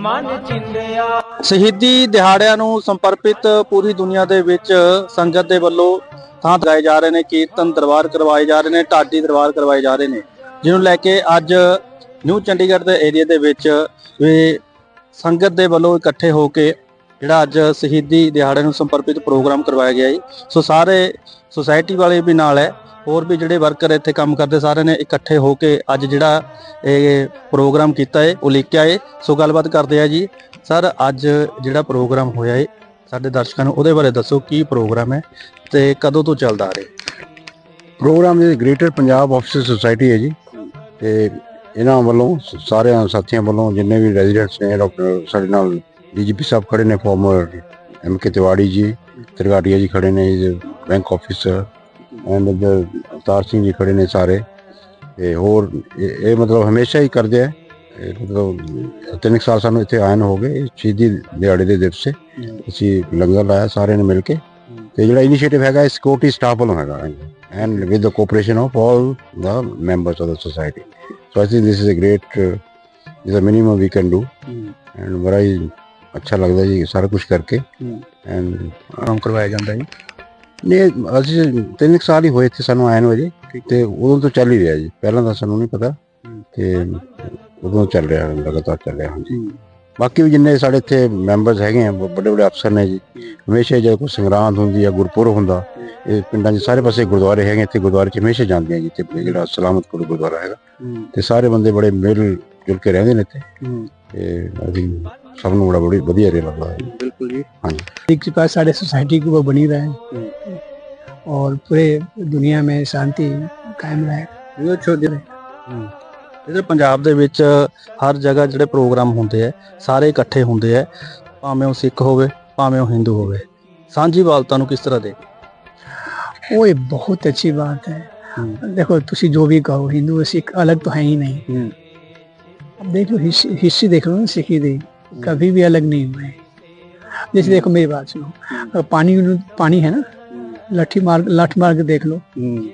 ਮਨ ਚਿੰਦਿਆ ਸ਼ਹੀਦੀ ਦਿਹਾੜਿਆਂ ਨੂੰ ਸਮਰਪਿਤ ਪੂਰੀ ਦੁਨੀਆ ਦੇ ਵਿੱਚ ਸੰਗਤ ਦੇ ਵੱਲੋਂ ਥਾਂ ਲਗਾਏ ਜਾ ਰਹੇ ਨੇ, ਕੀਰਤਨ ਦਰਬਾਰ ਕਰਵਾਏ ਜਾ ਰਹੇ ਨੇ, ਢਾਡੀ ਦਰਬਾਰ ਕਰਵਾਏ ਜਾ ਰਹੇ ਨੇ, ਜਿਹਨੂੰ ਲੈ ਕੇ ਅੱਜ ਨਿਊ ਚੰਡੀਗੜ੍ਹ ਦੇ ਏਰੀਆ ਦੇ ਵਿੱਚ ਵੀ ਸੰਗਤ ਦੇ ਵੱਲੋਂ ਇਕੱਠੇ ਹੋ ਕੇ ਜਿਹੜਾ ਅੱਜ ਸ਼ਹੀਦੀ ਦਿਹਾੜੇ ਨੂੰ ਸਮਰਪਿਤ ਪ੍ਰੋਗਰਾਮ ਕਰਵਾਇਆ ਗਿਆ ਹੈ ਸੋ ਸਾਰੇ ਸੁਸਾਇਟੀ ਵਾਲੇ ਵੀ ਨਾਲ ਹੈ। ਹੋਰ ਵੀ ਜਿਹੜੇ ਵਰਕਰ ਇੱਥੇ ਕੰਮ ਕਰਦੇ ਸਾਰੇ ਨੇ ਇਕੱਠੇ ਹੋ ਕੇ ਅੱਜ ਜਿਹੜਾ ਇਹ ਪ੍ਰੋਗਰਾਮ ਕੀਤਾ ਹੈ ਉਹ ਲਿਖਿਆ ਹੈ ਸੋ ਗੱਲਬਾਤ ਕਰਦੇ ਆ ਜੀ। ਸਰ ਅੱਜ ਜਿਹੜਾ ਪ੍ਰੋਗਰਾਮ ਹੋਇਆ ਹੈ ਸਾਡੇ ਦਰਸ਼ਕਾਂ ਨੂੰ ਉਹਦੇ ਬਾਰੇ ਦੱਸੋ ਕੀ ਪ੍ਰੋਗਰਾਮ ਹੈ ਤੇ ਕਦੋਂ ਤੋਂ ਚੱਲਦਾ ਆ ਰਿਹਾ ਪ੍ਰੋਗਰਾਮ ਇਹ ਗ੍ਰੇਟਰ ਪੰਜਾਬ ਆਫਿਸਰ ਸੁਸਾਇਟੀ ਹੈ ਜੀ। ਤੇ ਇਹਨਾਂ ਵੱਲੋਂ ਸਾਰਿਆਂ ਸਾਥੀਆਂ ਵੱਲੋਂ ਜਿੰਨੇ ਵੀ ਰੈਜ਼ੀਡੈਂਟਸ ਨੇ ਡਾਕਟਰ ਸਾਡੇ ਨਾਲ ਡੀਜੀਪੀ ਸਾਹਿਬ ਖੜੇ ਨੇ ਫਾਰਮਰ ਐਮ ਕੇ ਤਿਵਾੜੀ ਜੀ ਤ੍ਰਿਗਾੜੀਆ ਜੀ ਖੜੇ ਨੇ bank officer and Avtar Singh ji ਖੜੇ ਨੇ ਸਾਰੇ। ਤੇ ਹੋਰ ਇਹ ਇਹ ਮਤਲਬ ਹਮੇਸ਼ਾ ਹੀ ਕਰਦੇ ਆ। ਇਹ ਮਤਲਬ ਤਿੰਨ ਕੁ ਸਾਲ ਸਾਨੂੰ ਇੱਥੇ ਆਇਨ ਹੋ ਗਏ ਸ਼ਹੀਦੀ ਦਿਹਾੜੇ ਦੇ ਦਿਵਸੇ ਅਸੀਂ ਲੰਗਰ ਲਾਇਆ ਸਾਰਿਆਂ ਨੇ ਮਿਲ ਕੇ। ਤੇ ਜਿਹੜਾ ਇਨੀਸ਼ੀਏਟਿਵ ਹੈਗਾ ਇਹ ਸਿਕਿਉਰਿਟੀ ਸਟਾਫ ਵੱਲੋਂ ਹੈਗਾ। The cooperation of all the members of the society. So I think this is a great, uh, this is the minimum we can do. And ਬੜਾ ਹੀ ਅੱਛਾ ਲੱਗਦਾ ਜੀ ਸਾਰਾ ਕੁਝ ਕਰਕੇ ਐਂਡ ਪ੍ਰੋਗਰਾਮ ਕਰਵਾਇਆ ਜਾਂਦਾ ਹੈ ਨੇ ਅਸੀਂ 3 ਸਾਲ ਹੀ ਹੋਏ ਇੱਥੇ ਸਾਨੂੰ ਆਏ ਨੂੰ ਅਜੇ ਤੇ ਉਦੋਂ ਤੋਂ ਚੱਲ ਹੀ ਰਿਹਾ ਜੀ। ਪਹਿਲਾਂ ਤਾਂ ਸਾਨੂੰ ਨਹੀਂ ਪਤਾ ਤੇ ਉਦੋਂ ਚੱਲ ਰਿਹਾ ਲਗਾਤਾਰ ਚੱਲ ਰਿਹਾ ਹਾਂਜੀ। ਬਾਕੀ ਵੀ ਜਿੰਨੇ ਸਾਡੇ ਇੱਥੇ ਮੈਂਬਰਸ ਹੈਗੇ ਆ ਵੱਡੇ ਵੱਡੇ ਅਫਸਰ ਨੇ ਜੀ। ਹਮੇਸ਼ਾ ਜਦੋਂ ਕੋਈ ਸੰਗਰਾਂਦ ਹੁੰਦੀ ਆ ਗੁਰਪੁਰਬ ਹੁੰਦਾ ਇਹ ਪਿੰਡਾਂ 'ਚ ਸਾਰੇ ਪਾਸੇ ਗੁਰਦੁਆਰੇ ਹੈਗੇ ਇੱਥੇ ਗੁਰਦੁਆਰੇ 'ਚ ਹਮੇਸ਼ਾ ਜਾਂਦੇ ਆ ਜਿੱਥੇ ਜਿਹੜਾ ਸਲਾਮਤਪੁਰ ਗੁਰਦੁਆਰਾ ਹੈਗਾ। ਤੇ ਸਾਰੇ ਬੰਦੇ ਬੜੇ ਮਿਲ ਜੁਲ ਕੇ ਰਹਿੰਦੇ ਨੇ ਇੱਥੇ। ਤੇ ਅਸੀਂ ਸਭ ਨੂੰ ਬੜਾ ਬੜੀ ਵਧੀਆ ਰਿਹਾ ਲੱਗਦਾ ਹੈ। ਬਿਲਕੁਲ ਜੀ। ਹਾਂਜੀ। ਇੱਕ ਪਾਸ ਸਾਡੇ ਸੁਸਾਇਟੀ ਕੋ ਬਣੀ ਰਹੇ और पूरे दुनिया में शांति कायम रहे ਇਹ ਛੋਟੇ ਜਿਹੜੇ ਪੰਜਾਬ ਦੇ ਵਿੱਚ ਹਰ ਜਗ੍ਹਾ ਜਿਹੜੇ ਪ੍ਰੋਗਰਾਮ ਹੁੰਦੇ ਆ ਸਾਰੇ ਇਕੱਠੇ ਹੁੰਦੇ ਆ ਭਾਵੇਂ ਉਹ ਸਿੱਖ ਹੋਵੇ ਭਾਵੇਂ ਉਹ ਹਿੰਦੂ ਹੋਵੇ ਸਾਂਝੀਵਾਲਤਾ ਨੂੰ ਕਿਸ ਤਰ੍ਹਾਂ ਦੇ वो ये बहुत अच्छी बात है देखो तुसी जो भी कहो हिंदू और सिख अलग तो है ही नहीं अब देख लो हिस्ट्री देख लो ना सिखी दी कभी भी अलग नहीं हुए जैसे देखो मेरी बात सुनो अगर पानी पानी है ना लाठी मार लाठ मार के देख लो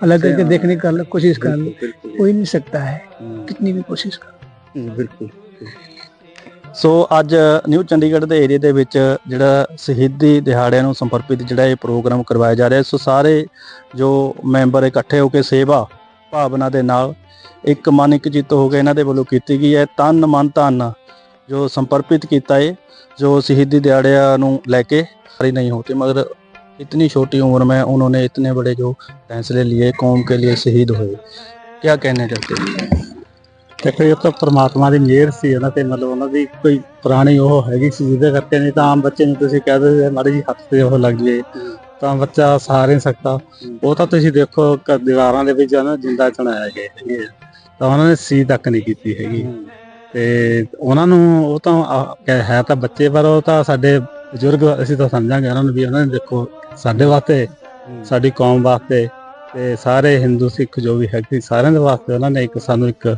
अलग करके देखने की कर लो कोशिश कर लो हो ही नहीं सकता है कितनी भी कोशिश करो ਬਿਲਕੁਲ ਸੋ ਅੱਜ ਨਿਊ ਚੰਡੀਗੜ੍ਹ ਦੇ ਏਰੀਆ ਦੇ ਵਿੱਚ ਜਿਹੜਾ ਸ਼ਹੀਦੀ ਦਿਹਾੜਿਆਂ ਨੂੰ ਸਮਰਪਿਤ ਜਿਹੜਾ ਇਹ ਪ੍ਰੋਗਰਾਮ ਕਰਵਾਇਆ ਜਾ ਰਿਹਾ ਸੋ ਸਾਰੇ ਜੋ ਮੈਂਬਰ ਇਕੱਠੇ ਹੋ ਕੇ ਸੇਵਾ ਭਾਵਨਾ ਦੇ ਨਾਲ ਇੱਕ ਮਨ ਇੱਕ ਚਿੱਤ ਹੋ ਕੇ ਇਹਨਾਂ ਦੇ ਵੱਲੋਂ ਕੀਤੀ ਗਈ ਹੈ ਤਨ ਮਨ ਧਨ ਜੋ ਸਮਰਪਿਤ ਕੀਤਾ ਹੈ जो शहीदी दिहाड़िया ਨੂੰ ਲੈ ਕੇ सारी नहीं होती मगर इतनी छोटी उम्र में उन्होंने इतने बड़े जो फैसले लिए कौम के लिए शहीद हुए क्या कहने चाहते हैं ਦੇਖੋ ਇਹ ਤਾਂ ਪ੍ਰਮਾਤਮਾ ਦੀ ਮਿਹਰ ਸੀ ਉਹਨਾਂ ਤੇ ਮਤਲਬ ਉਹਨਾਂ ਦੀ ਕੋਈ ਪੁਰਾਣੀ ਉਹ ਹੈਗੀ ਸੀ ਜਿਹਦੇ ਕਰਕੇ ਨਹੀਂ ਤਾਂ ਆਮ ਬੱਚੇ ਨੂੰ ਤੁਸੀਂ ਕਹਿ ਦਿੰਦੇ ਮਾੜੀ ਜੀ ਹੱਥ ਤੇ ਉਹ ਲੱਗ ਜੇ ਤਾਂ ਬੱਚਾ ਸਹਾਰ ਨਹੀਂ ਸਕਦਾ ਉਹ ਤਾਂ ਤੁਸੀਂ ਦੇਖੋ ਕ- ਦੀਵਾਰਾਂ ਦੇ ਵਿੱਚ ਨਾ ਜਿੰਦਾ ਚਣਾਇਆ ਗਏ ਹੈਗੇ ਆ। ਤਾਂ ਉਹਨਾਂ ਨੇ ਸੀ ਤੱਕ ਨਹੀਂ ਕੀਤੀ ਹੈਗੀ ਤੇ ਉਹਨਾਂ ਨੂੰ ਉਹ ਤਾਂ ਆ- ਕਹਿ- ਹੈ ਤਾਂ ਬੱਚੇ ਪਰ ਉਹ ਤਾਂ ਸਾਡੇ ਬਜ਼ੁਰਗ ਅਸੀਂ ਤਾਂ ਸਮਝਾਂਗੇ ਉਹਨਾਂ ਨੂੰ ਵੀ ਉਹਨਾਂ ਨੇ ਦੇਖੋ ਸਾਡੇ ਵਾਸਤੇ ਸਾਡੀ ਕੌਮ ਵਾਸਤੇ ਤੇ ਸਾਰੇ ਹਿੰਦੂ ਸਿੱਖ ਜੋ ਵੀ ਹੈਗੇ ਸਾਰਿਆਂ ਦੇ ਵਾਸਤੇ ਉਹਨਾਂ ਨੇ ਇੱਕ ਸਾਨੂੰ ਇੱਕ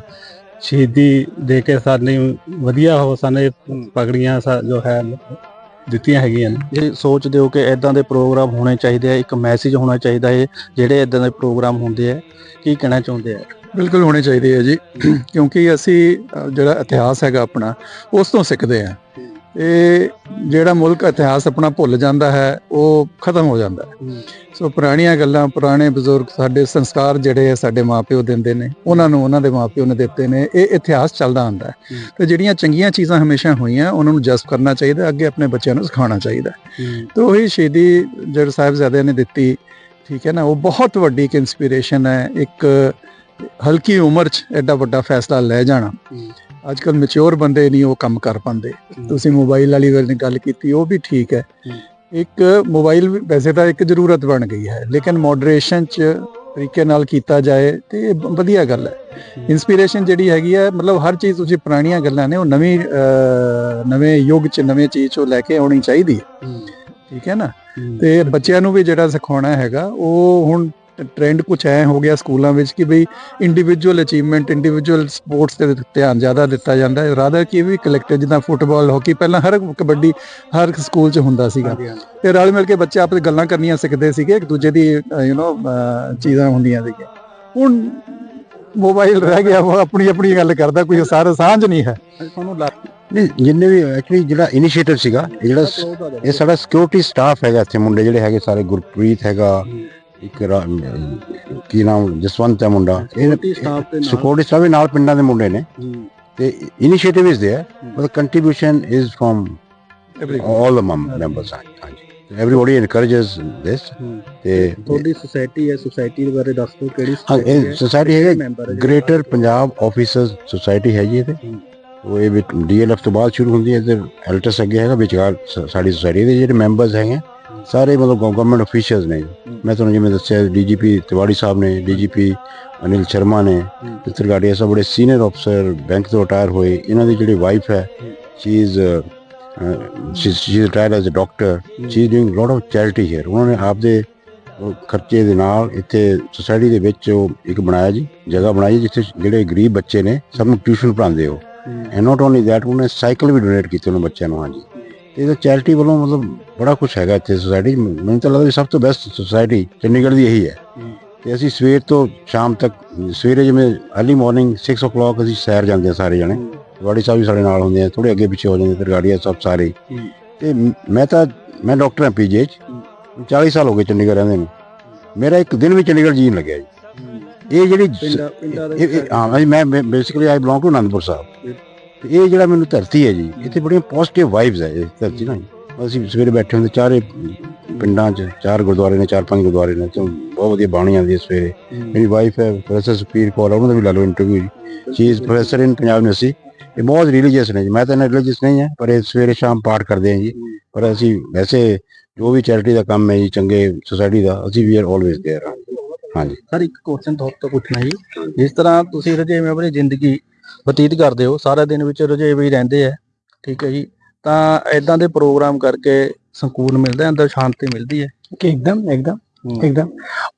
ਸ਼ਹੀਦੀ ਦੇ ਕੇ ਸਾਨੂੰ ਵਧੀਆ ਹੋ ਸਾਨੂੰ ਪਗੜੀਆਂ ਸਾ- ਜੋ ਹੈ ਦਿੱਤੀਆਂ ਹੈਗੀਆਂ ਨੇ। ਜੇ ਸੋਚਦੇ ਹੋ ਕਿ ਇਦਾਂ ਦੇ ਪ੍ਰੋਗਰਾਮ ਹੋਣੇ ਚਾਹੀਦੇ ਆ ਇੱਕ ਮੈਸੇਜ ਹੋਣਾ ਚਾਹੀਦਾ ਹੈ ਜਿਹੜੇ ਇਦਾਂ ਦੇ ਪ੍ਰੋਗਰਾਮ ਹੁੰਦੇ ਆ ਕੀ ਕਹਿਣਾ ਚਾਹੁੰਦੇ ਆ? ਬਿਲਕੁਲ ਹੋਣੇ ਚਾਹੀਦੇ ਆ ਜੀ ਕਿਉਂਕਿ ਅਸੀਂ ਜਿਹੜਾ ਇਤਿਹਾਸ ਹੈਗਾ ਆਪਣਾ ਉਸ ਤੋਂ ਸਿੱਖਦੇ ਆ। ਇਹ ਜਿਹੜਾ ਮੁਲਕ ਇਤਿਹਾਸ ਆਪਣਾ ਭੁੱਲ ਜਾਂਦਾ ਹੈ ਉਹ ਖਤਮ ਹੋ ਜਾਂਦਾ ਹੈ। ਸੋ ਪੁਰਾਣੀਆਂ ਗੱਲਾਂ ਪੁਰਾਣੇ ਬਜ਼ੁਰਗ ਸਾਡੇ ਸੰਸਕਾਰ ਜਿਹੜੇ ਆ ਸਾਡੇ ਮਾਪਿਓ ਦਿੰਦੇ ਨੇ ਉਹਨਾਂ ਨੂੰ ਉਹਨਾਂ ਦੇ ਮਾਪਿਓ ਨੇ ਦਿੱਤੇ ਨੇ ਇਹ ਇਤਿਹਾਸ ਚੱਲਦਾ ਆਂਦਾ ਹੈ। ਤੇ ਜਿਹੜੀਆਂ ਚੰਗੀਆਂ ਚੀਜ਼ਾਂ ਹਮੇਸ਼ਾ ਹੋਈਆਂ ਉਹਨਾਂ ਨੂੰ ਜਜ਼ਬ ਕਰਨਾ ਚਾਹੀਦਾ ਅੱਗੇ ਆਪਣੇ ਬੱਚਿਆਂ ਨੂੰ ਸਿਖਾਉਣਾ ਚਾਹੀਦਾ ਤੇ ਉਹੀ ਸ਼ਹੀਦੀ ਜਿਹੜੇ ਸਾਹਿਬਜ਼ਾਦਿਆਂ ਨੇ ਦਿੱਤੀ ਠੀਕ ਹੈ ਨਾ ਉਹ ਬਹੁਤ ਵੱਡੀ ਇੱਕ ਇਨਸਪੀਰੇਸ਼ਨ ਹੈ ਇੱਕ ਹਲਕੀ ਉਮਰ 'ਚ ਐਡਾ ਵੱਡਾ ਫੈਸਲਾ ਲੈ ਜਾਣਾ। ਅੱਜ ਕੱਲ ਮੈਚੁਰ ਬੰਦੇ ਨਹੀਂ ਉਹ ਕੰਮ ਕਰ ਪਾਉਂਦੇ। ਤੁਸੀਂ ਮੋਬਾਈਲ ਵਾਲੀ ਗੱਲ ਕੀਤੀ ਉਹ ਵੀ ਠੀਕ ਹੈ। ਇੱਕ ਮੋਬਾਈਲ ਵੈਸੇ ਤਾਂ ਇੱਕ ਜ਼ਰੂਰਤ ਬਣ ਗਈ ਹੈ ਲੇਕਿਨ ਮੋਡਰੇਸ਼ਨ ਚ ਤਰੀਕੇ ਨਾਲ ਕੀਤਾ ਜਾਏ ਤੇ ਇਹ ਵਧੀਆ ਗੱਲ ਹੈ। ਇਨਸਪੀਰੇਸ਼ਨ ਜਿਹੜੀ ਹੈਗੀ ਹੈ ਮਤਲਬ ਹਰ ਚੀਜ਼ ਤੁਸੀਂ ਪੁਰਾਣੀਆਂ ਗੱਲਾਂ ਨੇ ਉਹ ਨਵੀਂ ਨਵੇਂ ਯੁੱਗ ਚ ਨਵੇਂ ਚੀਜ਼ ਚੋਂ ਲੈ ਕੇ ਆਉਣੀ ਚਾਹੀਦੀ ਹੈ। ਠੀਕ ਹੈ ਨਾ? ਤੇ ਬੱਚਿਆਂ ਨੂੰ ਵੀ ਜਿਹੜਾ ਸਿਖਾਉਣਾ ਹੈਗਾ ਉਹ ਹੁਣ ਟ੍ਰੈਂਡ ਕੁਝ ਐ ਹੋ ਗਿਆ ਸਕੂਲਾਂ ਵਿੱਚ ਕਿ ਬਈ ਇੰਡੀਵਿਜੂਅਲ ਅਚੀਵਮੈਂਟ ਇੰਡੀਵਿਜੂਅਲ ਸਪੋਰਟਸ ਤੇ ਧਿਆਨ ਜ਼ਿਆਦਾ ਦਿੱਤਾ ਜਾਂਦਾ ਹੈ। ਰਾਦਰ ਕਿ ਵੀ ਕਲੈਕਟਿਵ ਜਿੱਦਾਂ ਫੁੱਟਬਾਲ ਹਾਕੀ ਪਹਿਲਾਂ ਹਰ ਕਬੱਡੀ ਹਰ ਸਕੂਲ 'ਚ ਹੁੰਦਾ ਸੀਗਾ। ਤੇ ਰਲ ਮਿਲ ਕੇ ਬੱਚੇ ਆਪਸ ਗੱਲਾਂ ਕਰਨੀਆਂ ਸਿੱਖਦੇ ਸੀਗੇ ਇੱਕ ਦੂਜੇ ਦੀ ਯੂ نو ਚੀਜ਼ਾਂ ਹੁੰਦੀਆਂ ਸੀਗੀਆਂ। ਹੁਣ ਮੋਬਾਈਲ ਰਹਿ ਗਿਆ ਉਹ ਆਪਣੀ ਆਪਣੀ ਗੱਲ ਕਰਦਾ ਕੋਈ ਸਾਰਾ ਸਾਂਝ ਨਹੀਂ ਹੈ। ਤੁਹਾਨੂੰ ਲੱਗ ਨਹੀਂ ਜਿੰਨੇ ਵੀ ਐਕਚੁਅਲੀ ਜਿਹੜਾ ਇਨੀਸ਼ੀਏਟਿਵ ਸੀਗਾ ਇਹ ਜਿਹੜਾ ਇਹ ਸਾਡਾ ਸਿਕਿਉਰਿਟੀ ਸਟਾਫ ਹੈਗਾ ਇੱਥੇ ਮੁੰਡੇ ਜਿਹੜੇ ਹੈਗੇ ਸਾਰੇ ਗੁਰਪ੍ਰੀਤ ਹੈਗਾ ਇੱਕ ਰਾ- ਕੀ ਨਾਮ ਜਸਵੰਤ ਹੈ ਮੁੰਡਾ ਇਹ ਸਟਾਫ ਦੇ ਨਾਲ ਸਿਕਿਉਰਿਟੀ ਸਟਾਫ ਵੀ ਨਾਲ ਪਿੰਡਾਂ ਦੇ ਮੁੰਡੇ ਨੇ ਤੇ initiative is there but contribution is firm all the mem- members ਹਾਂਜੀ everybody encourages this ਤੇ ਤੁਹਾਡੀ ਸੁਸਾਇਟੀ ਹੈ ਸੁਸਾਇਟੀ ਦੇ ਬਾਰੇ ਦੱਸ ਦਿਓ ਕਿਹੜੀ ਹਾਂ ਇਹ ਸੋਸਾਇਟੀ ਹੈਗਾ member greater Punjab officers society ਹੈਗੀ ਇਹ ਤੇ ਉਹ ਇਹ ਵਿੱਚ ਡੀਐਲਐਫ ਤੋਂ ਬਾਅਦ ਸ਼ੁਰੂ ਹੁੰਦੀ ਹੈ ਤੇ ਐਲਟਸ ਅੱਗੇ ਹੈਗਾ ਵਿਚਕਾਰ ਸ- ਸਾਡੀ ਸੁਸਾਇਟੀ ਦੇ ਜਿਹੜੇ ਮੈਂਬਰਸ ਹੈਗੇ ਸਾਰੇ ਮਤਲਬ ਗਵਰਨਮੈਂਟ ਅਫੀਸ਼ੀਅਲਸ ਨੇ ਮੈਂ ਤੁਹਾਨੂੰ ਜਿਵੇਂ ਦੱਸਿਆ ਡੀਜੀਪੀ ਤਿਵਾੜੀ ਸਾਹਿਬ ਨੇ ਡੀਜੀਪੀ ਅਨਿਲ ਸ਼ਰਮਾ ਨੇ ਤੇ ਤਰਗਾੜੀਆ ਸਾਹਿਬ ਬੜੇ ਸੀਨੀਅਰ ਅਫਸਰ ਬੈਂਕ ਤੋਂ ਰਿਟਾਇਰ ਹੋਏ। ਇਹਨਾਂ ਦੀ ਜਿਹੜੀ ਵਾਈਫ ਹੈ she is she is retired as a doctor she is doing lot of charity here ਉਹਨਾਂ ਨੇ ਆਪਦੇ ਖਰਚੇ ਦੇ ਨਾਲ ਇੱਥੇ ਸੁਸਾਇਟੀ ਦੇ ਵਿੱਚ ਉਹ ਇੱਕ ਬਣਾਇਆ ਜੀ ਜਗ੍ਹਾ ਬਣਾਈ ਜਿੱਥੇ ਜਿਹੜੇ ਗਰੀਬ ਬੱਚੇ ਨੇ ਸਭ ਨੂੰ ਟਿਊਸ਼ਨ ਪੜ੍ਹਾਉਂਦੇ ਹੋ। ਐਂਡ ਨਾਟ ਓਨਲੀ ਦੈਟ ਉਹਨੇ ਸਾਈਕਲ ਵੀ ਡੋਨੇਟ ਕੀਤੇ ਉਹਨਾਂ ਬੱਚਿਆਂ ਨੂੰ ਹਾਂਜੀ। ਤੇ ਇਹਦਾ ਚੈਰਿਟੀ ਵੱਲੋਂ ਮਤਲਬ ਬੜਾ ਕੁਝ ਹੈਗਾ ਇੱਥੇ ਸੁਸਾਇਟੀ ਮੈਨੂੰ ਤਾਂ ਲੱਗਦਾ ਵੀ ਸਭ ਤੋਂ ਬੈਸਟ ਸੁਸਾਇਟੀ ਚੰਡੀਗੜ੍ਹ ਦੀ ਇਹੀ ਹੈ। ਤੇ ਅਸੀਂ ਸਵੇਰ ਤੋਂ ਸ਼ਾਮ ਤੱਕ ਸਵੇਰੇ ਜਿਵੇਂ ਅਰਲੀ ਮਾਰਨਿੰਗ 6 o'clock ਅਸੀਂ ਸੈਰ ਜਾਂਦੇ ਹਾਂ ਸਾਰੇ ਜਣੇ। ਵਾੜੀ ਸਾਹਿਬ ਵੀ ਸਾਡੇ ਨਾਲ ਹੁੰਦੇ ਆ ਥੋੜੇ ਅੱਗੇ ਪਿੱਛੇ ਹੋ ਜਾਂਦੇ ਤਰਗਾੜੀਆ ਸਭ ਸਾਰੇ। ਤੇ ਮ- ਤਾਂ ਮੈਂ ਡਾਕਟਰ ਹਾਂ ਪੀਜੀ ਚ 40 ਸਾਲ ਹੋ ਗਏ ਚੰਡੀਗੜ੍ਹ ਰਹਿੰਦੇ ਨੂੰ। ਮੇਰਾ ਇੱਕ ਦਿਨ ਵੀ ਚੰਡੀਗੜ੍ਹ ਜੀਣ ਲੱਗਿਆ ਜੀ। ਇਹ ਜਿਹੜੀ ਹਾਂ ਮੈਂ basically I belong to Anandpur Sahib. ਤੇ ਇਹ ਜਿਹੜਾ ਮੈਨੂੰ ਧਰਤੀ ਹੈ ਜੀ ਇੱਥੇ ਬੜੀਆਂ ਪੋਜ਼ਿਟਿਵ ਵਾਈਬਸ ਹੈ ਇਸ ਧਰਤੀ ਨਾਲ ਅਸੀਂ ਸਵੇਰੇ ਬੈਠੇ ਹੁੰਦੇ ਚਾਰੇ ਪਿੰਡਾਂ 'ਚ ਚਾਰ ਗੁਰਦੁਆਰੇ ਨੇ ਚਾਰ ਪੰਜ ਗੁਰਦੁਆਰੇ ਨੇ ਤੇ ਬਹੁਤ ਵਧੀਆ ਬਾਣੀ ਆਉਂਦੀ ਹੈ ਸਵੇਰੇ ਮੇਰੀ ਵਾਈਫ ਹੈ ਪ੍ਰੋਫੈਸਰ ਸੁਪੀਰ ਕੌਰ ਉਹਨਾਂ ਦਾ ਵੀ ਲਾ ਲਓ interview she is professor in Punjab university ਇਹ ਬਹੁਤ ਰਿਲੀਜੀਅਸ ਨੇ ਜੀ ਮੈਂ ਤਾਂ ਇਹਨਾਂ ਰਿਲੀਜੀਅਸ ਨਹੀਂ ਹੈ ਪਰ ਇਹ ਸਵੇਰੇ ਸ਼ਾਮ ਪਾਠ ਕਰਦੇ ਹਾਂ ਜੀ ਪਰ ਅਸੀਂ ਵੈਸੇ ਜੋ ਵੀ ਚੈਰਿਟੀ ਦਾ ਕੰਮ ਹੈ ਜੀ ਚੰਗੇ ਸੁਸਾਇਟੀ ਦਾ ਅਸੀਂ ਵੀ ਆਰ ਆਲਵੇਜ਼ देयर ਹਾਂਜੀ ਸਰ ਇੱਕ ਕੁਐਸਚਨ ਤੁਹਾਡੇ ਤੋਂ ਪੁੱਛਣਾ ਜੀ ਜਿਸ ਤਰ੍ਹਾਂ ਤੁਸੀਂ ਰਜੇਵੇਂ ਆਪਣੀ ਜ਼ਿੰਦਗੀ ਬਤੀਤ ਕਰਦੇ ਹੋ ਸਾਰਾ ਦਿਨ ਵਿੱਚ ਰਜੇਵੇਂ ਹੀ ਰਹਿੰਦੇ ਆ ਠੀਕ ਹੈ ਜੀ ਤਾਂ ਇਦਾਂ ਦੇ ਪ੍ਰੋਗਰਾਮ ਕਰਕੇ ਸਕੂਨ ਮਿਲਦਾ ਹੈ ਅੰਦਰ ਸ਼ਾਂਤੀ ਮਿਲਦੀ ਹੈ कि एकदम एकदम हम्म। एकदम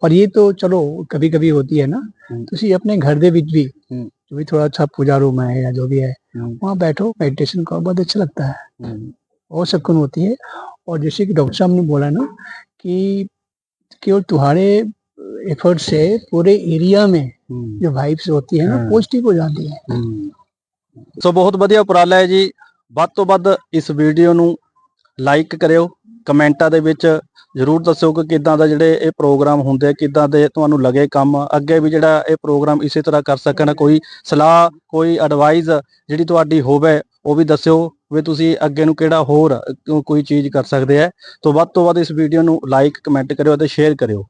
और ये तो चलो कभी कभी होती है ना हम्म। ਤੁਸੀਂ ਆਪਣੇ ਘਰ ਦੇ ਵਿੱਚ ਵੀ हम्म। जो भी थोड़ा अच्छा पूजा रूम है या जो भी है हम्म। वहाँ बैठो मेडिटेशन करो बहुत अच्छा लगता है और सुकून होती है और जैसे कि डॉक्टर साहब ने बोला ना कि केवल तुम्हारे एफर्ट से पूरे एरिया में जो वाइब्स होती है ना हाँ। पॉजिटिव हो जाती है ਸੋ ਬਹੁਤ ਵਧੀਆ ਉਪਰਾਲਾ ਹੈ ਜੀ ਵੱਧ ਤੋਂ ਵੱਧ ਇਸ ਵੀਡੀਓ ਨੂੰ ਲਾਈਕ ਕਰਿਓ ਕਮੈਂਟਾਂ ਦੇ ਵਿੱਚ ਜਰੂਰ ਦੱਸਿਓ ਕਿ ਕਿੱਦਾਂ ਦਾ ਜਿਹੜੇ ਇਹ ਪ੍ਰੋਗਰਾਮ ਹੁੰਦੇ ਆ ਕਿੱਦਾਂ ਦੇ ਤੁਹਾਨੂੰ ਲੱਗੇ ਕੰਮ ਅੱਗੇ ਵੀ ਜਿਹੜਾ ਇਹ ਪ੍ਰੋਗਰਾਮ ਇਸੇ ਤਰ੍ਹਾਂ ਕਰ ਸਕਣ ਕੋਈ ਸਲਾਹ ਕੋਈ ਐਡਵਾਈਸ ਜਿਹੜੀ ਤੁਹਾਡੀ ਹੋਵੇ ਉਹ ਵੀ ਦੱਸਿਓ ਵੀ ਤੁਸੀਂ ਅੱਗੇ ਨੂੰ ਕਿਹੜਾ ਹੋਰ ਅ, ਕੋਈ ਚੀਜ਼ ਕਰ ਸਕਦੇ ਆ ਤੋਂ ਵੱਧ ਤੋਂ ਵੱਧ ਇਸ ਵੀਡੀਓ ਨੂੰ ਲਾਈਕ ਕਮੈਂਟ ਕਰਿਓ ਅਤੇ ਸ਼ੇਅਰ ਕਰਿਓ